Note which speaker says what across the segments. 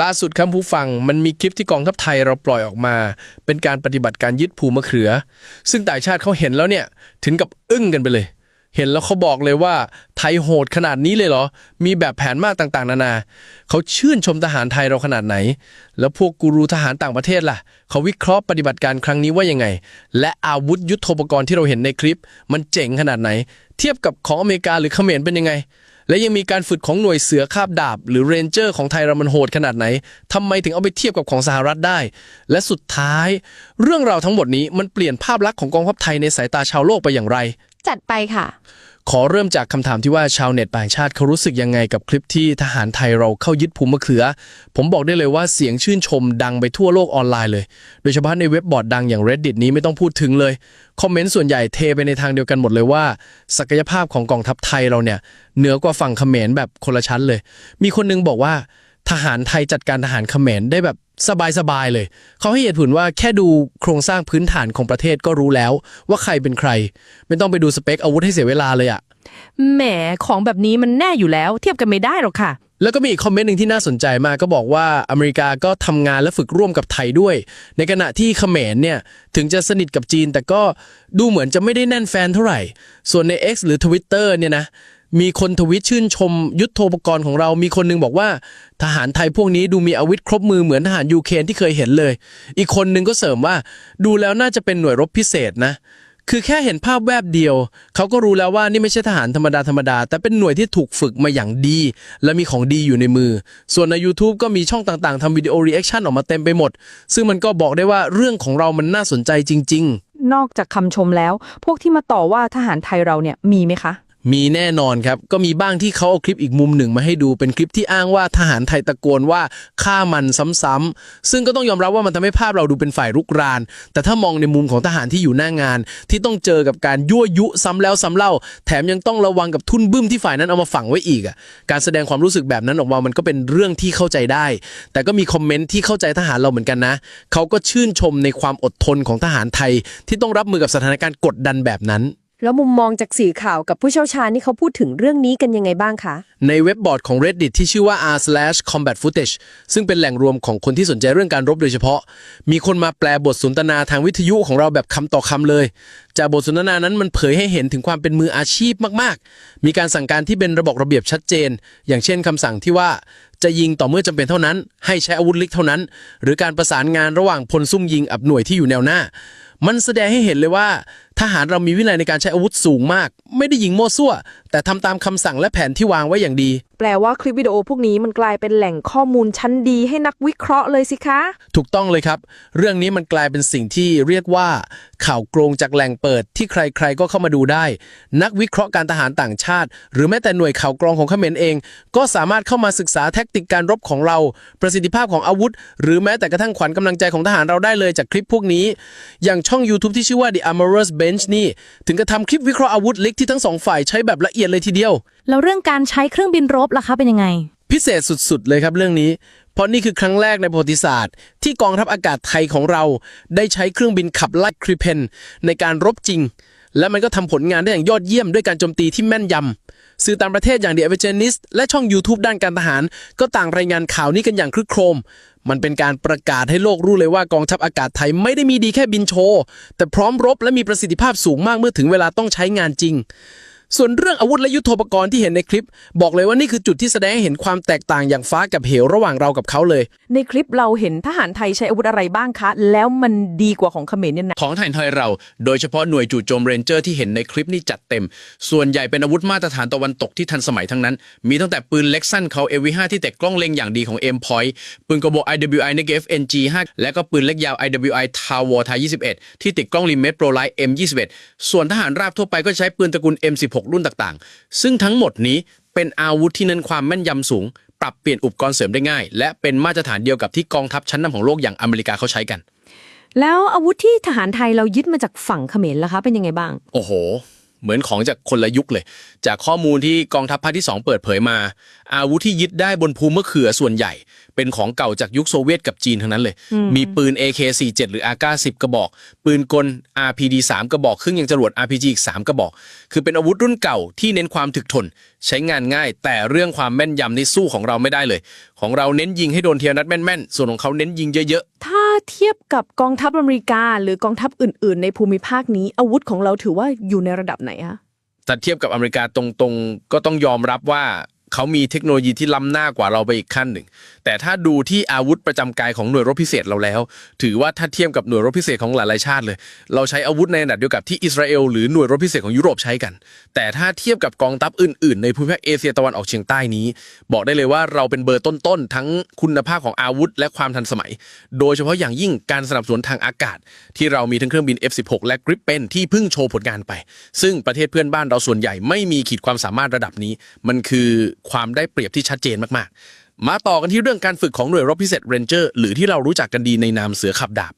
Speaker 1: ล่าสุดครับผู้ฟังมันมีคลิปที่กองทัพไทยเราปล่อยออกมา เป็นการปฏิบัติการยึดภูมะเขือ ซึ่งต่างชาติเขาเห็นแล้วเนี่ยถึงกับอึ้งกันไปเลย เห็นแล้วเขาบอกเลยว่าไทยโหดขนาดนี้เลยเหรอ มีแบบแผนมากต่างๆ นานาเขาชื่นชมทหารไทยเราขนาดไหน แล้วพวกกูรูทหารต่างประเทศล่ะเขาวิเคราะห์ปฏิบัติการครั้งนี้ว่ายังไง และอาวุธยุทโธปกรณ์ที่เราเห็นในคลิป มันเจ๋งขนาดไหน เทียบกับของอเมริกาหรือเขมรเป็นยังไง และยังมีการฝึกของหน่วยเสือคาบดาบ หรือเรนเจอร์ของไทยเรามันโหดขนาดไหนทำไมถึงเอาไปเทียบกับของสหรัฐได้ และสุดท้าย เรื่องราวทั้งหมดนี้มันเปลี่ยนภาพลักษณ์ของกองทัพไทยในสายตาชาวโลกไปอย่างไร
Speaker 2: จัดไปค่ะ
Speaker 1: ขอเริ่มจากคำถามที่ว่าชาวเน็ตต่างชาติเขารู้สึกยังไงกับคลิปที่ทหารไทยเราเข้ายึดภูมิมะเขือ ผมบอกได้เลยว่าเสียงชื่นชมดังไปทั่วโลกออนไลน์เลย โดยเฉพาะในเว็บบอร์ดดังอย่าง reddit นี้ไม่ต้องพูดถึงเลย คอมเมนต์ส่วนใหญ่เทไปในทางเดียวกันหมดเลยว่า ศักยภาพของกองทัพไทยเราเนี่ยเหนือกว่าฝั่งเขมรแบบคนละชั้นเลย มีคนนึงบอกว่า ทหารไทยจัดการทหารเขมรได้แบบ สบายๆเลย เขาให้เหตุผลว่าแค่ดูโครงสร้างพื้นฐานของประเทศก็รู้แล้ว ว่าใครเป็นใคร ไม่ต้องไปดูสเปคอาวุธให้เสียเวลาเลยอะ
Speaker 3: แหมของแบบนี้มันแน่อยู่แล้ว เทียบกันไม่ได้หรอกค่ะ
Speaker 1: แล้วก็มีอีกคอมเมนต์หนึ่งที่น่าสนใจมากก็บอกว่าอเมริกาก็ทำงานและฝึกร่วมกับไทยด้วย ในขณะที่เขมรเนี่ยถึงจะสนิทกับจีน แต่ก็ดูเหมือนจะไม่ได้แน่นแฟนเท่าไหร่ ส่วนใน X หรือ Twitter เนี่ยนะ มีคนทวิตชื่นชมยุทโธปกรณ์ของเรา มีคนหนึงบอกว่า ทหารไทยพวกนี้ดูมีอาวุธครบมือเหมือนทหารยูเครนที่เคยเห็นเลย อีกคนหนึงก็เสริมว่า ดูแล้วน่าจะเป็นหน่วยรบพิเศษนะ คือแค่เห็นภาพแวบเดียว เขาก็รู้แล้วว่านี่ไม่ใช่ทหารธรรมดาธรรมดา แต่เป็นหน่วยที่ถูกฝึกมาอย่างดี และมีของดีอยู่ในมือ ส่วนใน YouTube ก็มีช่องต่างๆทำวิดีโอรีแอคชั่นออกมาเต็มไปหมด ซึ่งมันก็บอกได้ว่าเรื่องของเรามันน่าสนใจจริง ๆ
Speaker 3: นอกจากคำชมแล้ว พวกที่มาต่อว่าทหารไทยเราเนี่ยมีไหมคะ
Speaker 1: มีแน่นอนครับ ก็มีบ้างที่เขาเอาคลิปอีกมุมหนึ่งมาให้ดูเป็นคลิปที่อ้างว่าทหารไทยตะโกนว่าฆ่ามันซ้ำๆซึ่งก็ต้องยอมรับว่ามันทำให้ภาพเราดูเป็นฝ่ายรุกราน แต่ถ้ามองในมุมของทหารที่อยู่หน้างาน ที่ต้องเจอกับการยั่วยุซ้ำแล้วซ้ำเล่า แถมยังต้องระวังกับทุ่นบึ้มที่ฝ่ายนั้นเอามาฝังไว้อีกอะการแสดงความรู้สึกแบบนั้นออกมามันก็เป็นเรื่องที่เข้าใจได้ แต่ก็มีคอมเมนต์ที่เข้าใจทหารเราเหมือนกันนะเขาก็ชื่นชมในความอดทนของทหารไทย ที่ต้องรับมือกับสถานการณ์กดดันแบบนั้น
Speaker 2: แล้วมุมมองจากสื่อข่าวกับผู้เชี่ยวชาญนี่เขาพูดถึงเรื่องนี้กันยังไงบ้างคะ
Speaker 1: ในเว็บบอร์ดของ Reddit ที่ชื่อว่า r/combat footage ซึ่งเป็นแหล่งรวมของคนที่สนใจเรื่องการรบโดยเฉพาะ มีคนมาแปลบทสนทนาทางวิทยุของเราแบบคำต่อคำเลย จากบทสนทนานั้นมันเผยให้เห็นถึงความเป็นมืออาชีพมาก ๆ มีการสั่งการที่เป็นระบบระเบียบชัดเจน อย่างเช่นคำสั่งที่ว่าจะยิงต่อเมื่อจำเป็นเท่านั้น ให้ใช้อาวุธลิกเท่านั้น หรือการประสานงานระหว่างพลซุ่มยิงอับหน่วยที่อยู่แนวหน้า มันแสดงให้เห็นเลยว่า ทหารเรามีวินัยในการใช้อาวุธสูงมาก ไม่ได้ยิงมั่วซั่ว แต่ทำตามคำสั่งและแผนที่วางไว้อย่างดี
Speaker 3: แปลว่าคลิปวิดีโอพวกนี้มันกลายเป็นแหล่งข้อมูลชั้นดีให้นักวิเคราะห์เลยสิคะ
Speaker 1: ถูกต้องเลยครับ เรื่องนี้มันกลายเป็นสิ่งที่เรียกว่า ข่าวโกรงจากแหล่งเปิดที่ใครๆก็เข้ามาดูได้ นักวิเคราะห์การทหารต่างชาติ หรือแม้แต่หน่วยข่าวกรองของเขมรเอง ก็สามารถเข้ามาศึกษาแทคติกการรบของเรา ประสิทธิภาพของอาวุธ หรือแม้แต่กระทั่งขวัญกำลังใจของทหารเราได้เลยจากคลิปพวกนี้ อย่างช่อง YouTube ที่ชื่อว่า The Amorous Bench นี่ ถึงกระทำคลิปวิเคราะห์อาวุธลิกที่ทั้งสองฝ่ายใช้แบบละเอียดเลยทีเดียว
Speaker 4: แล้วเรื่องการใช้เครื่องบินรบล่ะคะเป็นยังไง
Speaker 1: พิเศษสุดๆ เลยครับเรื่องนี้ เพราะนี่คือครั้งแรกในประวัติศาสตร์ ที่กองทัพอากาศไทยของเรา ได้ใช้เครื่องบินขับไล่คริเพนในการรบจริง และมันก็ทำผลงานได้อย่างยอดเยี่ยมด้วยการโจมตีที่แม่นยำ สื่อต่างประเทศอย่าง The a v e n g e n i s t และช่อง YouTube ด้านการทหาร ก็ต่างรายงานข่าวนี้กันอย่างครึกโครม มันเป็นการประกาศให้โลกรู้เลยว่ากองทัพอากาศไทยไม่ได้มีดีแค่บินโชว์แต่พร้อมรบและมีประสิทธิภาพสูงมากเมื่อถึงเวลาต้องใช้งานจริง ส่วนเรื่องอาวุธและยุทโธปกรณ์ที่เห็นในคลิป บอกเลยว่านี่คือจุดที่แสดงให้เห็นความแตกต่างอย่างฟ้ากับเหวระหว่างเรากับเขาเลย
Speaker 3: ในคลิปเราเห็นทหารไทยใช้อาวุธอะไรบ้างคะ แล้วมันดีกว่าของเขมรเนี่ยนะ
Speaker 5: ของทหารไทยเรา โดยเฉพาะหน่วยจู่โจมเรนเจอร์ที่เห็นในคลิปนี้จัดเต็ม ส่วนใหญ่เป็นอาวุธมาตรฐานตะวันตกที่ทันสมัยทั้งนั้น มีตั้งแต่ปืนเล็กสั้นเขา AV5 ที่แต่กล้องเล็งอย่างดีของ M Point ปืนกระบอก IWI Negative NG5 และก็ปืนเล็กยาว IWI Tower Thai 21 ที่ติดกล้องลิมิตโปรไลท์ M21 ส่วนทหารราบทั่วไปก็ใช้ปืนตระกูล M16 รุ่นต่างๆ ซึ่งทั้งหมดนี้เป็นอาวุธที่เน้นความแม่นยำสูง ปรับเปลี่ยนอุปกรณ์เสริมได้ง่าย และเป็นมาตรฐานเดียวกับที่กองทัพชั้นนำของโลกอย่างอเมริกาเขาใช้กัน
Speaker 2: แล้วอาวุธที่ทหารไทยเรายึดมาจากฝั่งเขมรล่ะคะ เป็นยังไงบ้าง
Speaker 5: โอ้โห
Speaker 1: เหมือนของจากคนละยุคเลย จากข้อมูลที่กองทัพภาคที่ 2 เปิดเผยมา อาวุธที่ยึดได้บนภูมิมะเขือส่วนใหญ่ เป็นของเก่าจากยุคโซเวียตกับจีนทั้งนั้นเลย มีปืน AK47 หรือ AK10 กระบอก ปืนกล RPD3 กระบอกเครื่องยังจรวด RPG อีก 3 กระบอก คือเป็นอาวุธรุ่นเก่าที่เน้นความถึกทน ใช้งานง่าย แต่เรื่องความแม่นยำนี่สู้ของเราไม่ได้เลย ของเราเน้นยิงให้โดนเทียนัดแม่นๆ ส่วนของเขาเน้นยิงเยอะๆ
Speaker 6: ถ้าเทียบกับกองทัพอเมริกา หรือกองทัพอื่น ๆ ในภูมิภาคนี้ อาวุธของเราถือว่าอยู่ในระดับไหนคะ
Speaker 1: แต่เทียบกับอเมริกาตรงๆ ก็ต้องยอมรับว่า เขามีเทคโนโลยีที่ล้ำหน้ากว่าเราไปอีกขั้นหนึ่ง แต่ถ้าดูที่อาวุธประจำกายของหน่วยรบพิเศษเราแล้ว ถือว่าถ้าเทียบกับหน่วยรบพิเศษของหลายๆชาติเลย เราใช้อาวุธในระดับเดียวกับที่อิสราเอลหรือหน่วยรบพิเศษของยุโรปใช้กัน แต่ถ้าเทียบกับกองทัพอื่นๆ ในภูมิภาคเอเชียตะวันออกเฉียงใต้นี้ บอกได้เลยว่าเราเป็นเบอร์ต้นๆทั้งคุณภาพของอาวุธ และความทันสมัย โดยเฉพาะอย่างยิ่งการสนับสนุนทางอากาศ ที่เรามีทั้งเครื่องบิน F16 และ Gripen ที่เพิ่งโชว์ผลงานไป ซึ่งประเทศเพื่อนบ้านเราส่วนใหญ่ไม่มีขีดความสามารถระดับนี้ มันคือความได้เปรียบที่ชัดเจนมากๆ มาต่อกันที่เรื่องการฝึกของหน่วยรบพิเศษเรนเจอร์หรือที่เรารู้จักกันดีในนามเสือขับดาบ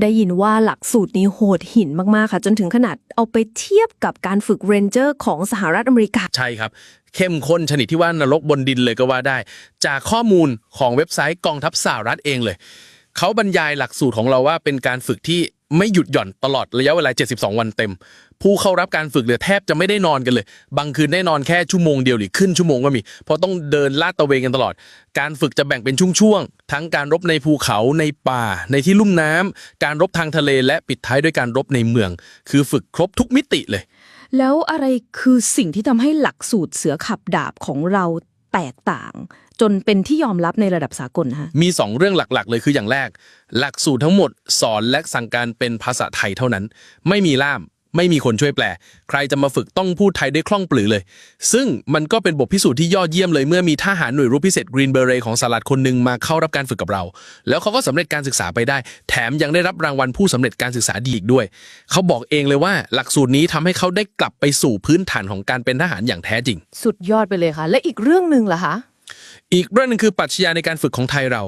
Speaker 3: ได้ยินว่าหลักสูตรนี้โหดหินมาก ๆ ค่ะ จนถึงขนาดเอาไปเทียบกับการฝึกเรนเจอร์ของสหรัฐอเมริกา
Speaker 1: ใช่ครับ เข้มข้นชนิดที่ว่านรกบนดินเลยก็ว่าได้ จากข้อมูลของเว็บไซต์กองทัพสหรัฐเองเลย เขาบรรยายหลักสูตรของเราว่าเป็นการฝึกที่ ไม่หยุดหย่อนตลอดระยะเวลา 72 วันเต็ม ผู้เข้ารับการฝึกเนี่ยแทบจะไม่ได้นอนกันเลย บางคืนได้นอนแค่ชั่วโมงเดียวหรือครึ่งชั่วโมงก็มี เพราะต้องเดินลาดตระเวนกันตลอด การฝึกจะแบ่งเป็นช่วงๆ ทั้งการรบในภูเขาในป่า ในที่ลุ่มน้ำการรบทางทะเลและปิดท้ายด้วยการรบในเมือง คือฝึกครบทุกมิติเลย
Speaker 3: แล้วอะไรคือสิ่งที่ทำให้หลักสูตรเสือขับดาบของเรา แตกต่าง จนเป็นที่ยอมรับในระดับสากลฮะ
Speaker 1: มี 2 เรื่องหลักๆ เลยคืออย่างแรก หลักสูตรทั้งหมดสอนและสั่งการเป็นภาษาไทยเท่านั้น ไม่มีล่าม ไม่มีคนช่วยแปล ใครจะมาฝึกต้องพูดไทยได้คล่องปลือเลย ซึ่งมันก็เป็นบทพิสูจน์ที่ยอดเยี่ยมเลยเมื่อมีทหารหน่วยรบพิเศษกรีนเบอร์เรของสหรัฐคนหนึ่งมาเข้ารับการฝึกกับเรา แล้วเขาก็สำเร็จการศึกษาไปได้ แถมยังได้รับรางวัลผู้สำเร็จการศึกษาดีอีกด้วย เขาบอกเองเลยว่า หลักสูตรนี้ทำให้เขาได้กลับไปสู่พื้นฐานของการเป็นทหารอย่างแท้จริง
Speaker 6: สุดยอดไปเลยค่ะ และอีกเรื่องหนึ่งล่ะคะ
Speaker 1: อีกเรื่องหนึงคือปรัชญาในการฝึกของไทยเรา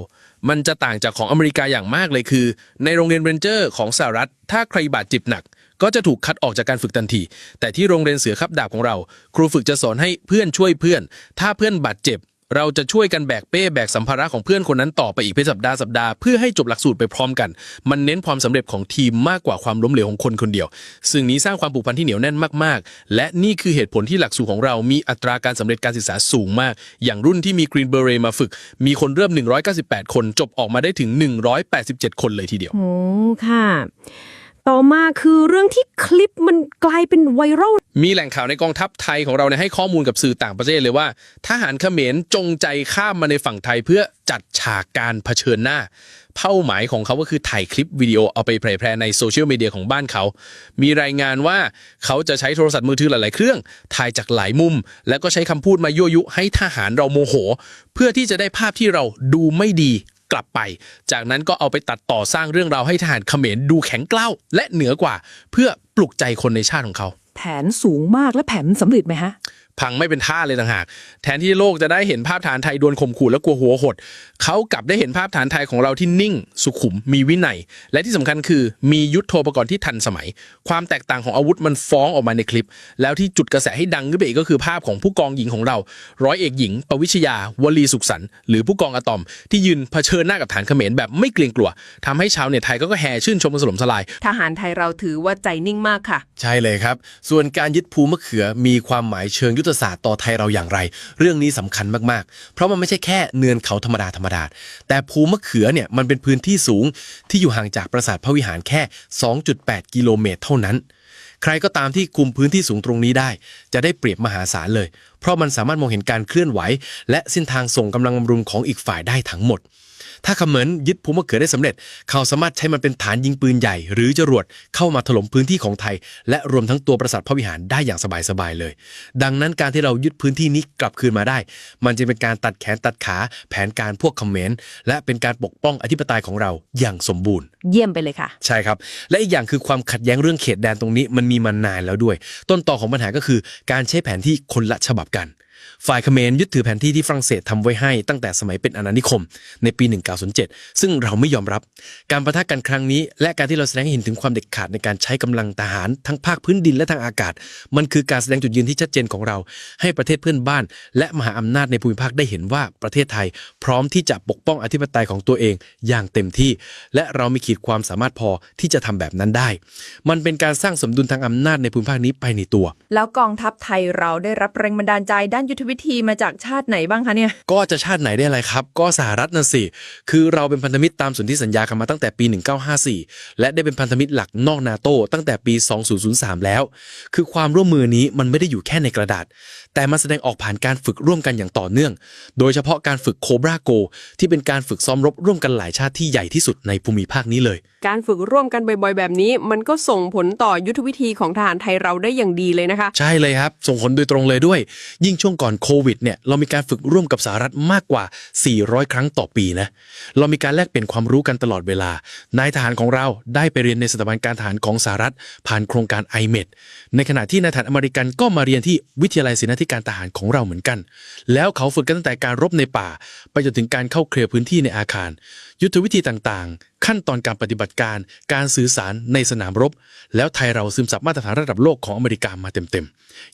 Speaker 1: มันจะต่างจากของอเมริกาอย่างมากเลยคือ ในโรงเรียนเรนเจอร์ของสหรัฐ ถ้าใครบาดเจ็บหนัก ก็จะถูกคัดออกจากการฝึกทันที แต่ที่โรงเรียนเสือขับดาบของเรา ครูฝึกจะสอนให้เพื่อนช่วยเพื่อน ถ้าเพื่อนบาดเจ็บ เราจะช่วยกันแบกเป้แบกสัมภาระของเพื่อนคนนั้นต่อไปอีกเป็นสัปดาห์สัปดาห์เพื่อให้จบหลักสูตรไปพร้อมกัน มันเน้นความสำเร็จของทีมมากกว่าความล้มเหลวของคนคนเดียว ซึ่งนี้สร้างความผูกพันที่เหนียวแน่นมากๆ และนี่คือเหตุผลที่หลักสูตรของเรามีอัตราการสำเร็จการศึกษาสูงมาก อย่างรุ่นที่มีกรีนเบอร์เรมาฝึก มีคนเริ่ม 198 คนจบออกมาได้ถึง 187 คนเลยทีเดียว
Speaker 3: โอ้ค่ะ ต่อมาคือเรื่องที่คลิปมันกลายเป็นไวรัล
Speaker 1: มีแหล่งข่าวในกองทัพไทยของเราเนี่ยให้ข้อมูลกับสื่อต่างประเทศเลยว่า ทหารเขมรจงใจข้ามมาในฝั่งไทยเพื่อจัดฉากการเผชิญหน้า เป้าหมายของเขาก็คือถ่ายคลิปวิดีโอเอาไปเผยแพร่ในโซเชียลมีเดียของบ้านเขา มีรายงานว่าเขาจะใช้โทรศัพท์มือถือหลาย ๆ เครื่อง ถ่ายจากหลายมุม แล้วก็ใช้คำพูดมายั่วยุให้ทหารเราโมโห เพื่อที่จะได้ภาพที่เราดูไม่ดี กลับไป จากนั้นก็เอาไปตัดต่อสร้างเรื่องราวให้ทหารเขมรดูแข็งกล้าวและเหนือกว่า เพื่อปลุกใจคนในชาติของเขา
Speaker 6: แผนสูงมากและแผนสำเร็จไหมฮะ
Speaker 1: พังไม่เป็นท่าเลยต่างหาก แทนที่โลกจะได้เห็นภาพฐานไทยโดนข่มขู่และกลัวหัวหด เขากลับได้เห็นภาพฐานไทยของเราที่นิ่ง สุขุม มีวินัย และที่สำคัญคือมียุทโธปกรณ์ที่ทันสมัย ความแตกต่างของอาวุธมันฟ้องออกมาในคลิป แล้วที่จุดกระแสให้ดังขึ้นไปอีกก็คือภาพของผู้กองหญิงของเรา ร้อยเอกหญิง ปวิชยาวลีสุขสันต์หรือผู้กองอะตอม ที่ยืนเผชิญหน้ากับฐานเขมรแบบไม่เกรงกลัวทำให้ชาวเน็ตไทยก็แห่ชื่นชมกันสลมสลาย
Speaker 6: ทหารไทยเราถือว่าใจนิ่งมากค่ะ
Speaker 7: ใช่เลยครับ ส่วนการยึดภูมะเขือมีความหมายเชิงยุทธศาสตร์ต่อไทยเราอย่างไร เรื่องนี้สำคัญมากๆ เพราะมันไม่ใช่แค่เนินเขาธรรมดาธรรมดา แต่ภูมะเขือเนี่ยมันเป็นพื้นที่สูงที่อยู่ห่างจากปราสาทพระวิหารแค่ 2.8 กิโลเมตรเท่านั้น ใครก็ตามที่คุมพื้นที่สูงตรงนี้ได้ จะได้เปรียบมหาศาลเลย เพราะมันสามารถมองเห็นการเคลื่อนไหว และเส้นทางส่งกำลังบำรุงของอีกฝ่ายได้ทั้งหมด ถ้าเขมรยึดภูมะเขือได้สำเร็จ เขาสามารถใช้มันเป็นฐานยิงปืนใหญ่ หรือจรวดเข้ามาถล่มพื้นที่ของไทย และรวมทั้งตัวปราสาทพระวิหารได้อย่างสบายๆเลย ดังนั้นการที่เรายึดพื้นที่นี้กลับคืนมาได้ มันจะเป็นการตัดแขนตัดขาแผนการพวกเขมรและเป็นการปกป้องอธิปไตยของเราอย่างสมบูรณ์
Speaker 6: เยี่ยมไปเลยค่ะ
Speaker 7: ใช่ครับ และอีกอย่างคือความขัดแย้งเรื่องเขตแดนตรงนี้มันมีมานานแล้วด้วย ต้นต่อของปัญหาก็คือการใช้แผนที่คนละฉบับกัน
Speaker 1: ฝ่ายเขมรยึดถือแผนที่ที่ฝรั่งเศสทำไว้ให้ตั้งแต่สมัยเป็นอาณานิคม ในปี 1907 ซึ่งเราไม่ยอมรับ การประทะกันครั้งนี้ และการที่เราแสดงให้เห็นถึงความเด็ดขาดในการใช้กำลังทหารทั้งภาคพื้นดินและทางอากาศ มันคือการแสดงจุดยืนที่ชัดเจนของเรา ให้ประเทศเพื่อนบ้าน และมหาอำนาจในภูมิภาคได้เห็นว่าประเทศไทย พร้อมที่จะปกป้องอธิปไตยของตัวเองอย่างเต็มที่ และเรามีขีดความสามารถพอที่จะทำแบบนั้นได้ มันเป็นการสร้างสมดุลทางอำนาจในภูมิภาคนี้ไปในตัว
Speaker 3: แล้วกองทัพไทยเราได้รับแรงบันดาลใจด้านยุทธวิิธีมาจากชาติไหนบ้างคะเนี่ย
Speaker 1: ก็จะชาติไหนได้อะไรครับ ก็สหรัฐน่ะสิ คือเราเป็นพันธมิตรตามสนธิสัญญากันมาตั้งแต่ปี 1954 และได้เป็นพันธมิตรหลักนอกนาโตตั้งแต่ปี 2003 แล้ว คือความร่วมมือนี้มันไม่ได้อยู่แค่ในกระดาษ แต่มันแสดงออกผ่านการฝึกร่วมกันอย่างต่อเนื่อง โดยเฉพาะการฝึกโคบราโก ที่เป็นการฝึกซ้อมรบร่วมกันหลายชาติที่ใหญ่ที่สุดในภูมิภาคนี้เลย
Speaker 8: การฝึกร่วมกันบ่อยๆ แบบนี้ มันก็ส่งผลต่อยุทธวิธีของทหารไทยเราได้อย่างดีเลยนะคะ
Speaker 1: ใช่เลยครับ ส่งผลโดยตรงเลยด้วย ยิ่งช่วงก่อนโควิดเนี่ยเรามีการฝึกร่วมกับสหรัฐมากกว่า 400 ครั้งต่อปีนะเรามีการแลกเปลี่ยนความรู้กันตลอดเวลานายทหารของเราได้ไปเรียนในสถาบันการทหารของสหรัฐ ผ่านโครงการ i m e d ในขณะที่นายทหารอเมริกันก็มาเรียนที่วิทยาลัยศิลปที่การทหารของเราเหมือนกัน แล้วเขาฝึกกันตั้งแต่การรบในป่า ไปจนถึงการเข้าเคลียร์พื้นที่ในอาคาร ยุทธวิธีต่างๆ ขั้นตอนการปฏิบัติการ การสื่อสารในสนามรบ แล้วไทยเราซึมซับมาตรฐานระดับโลกของอเมริกามาเต็ม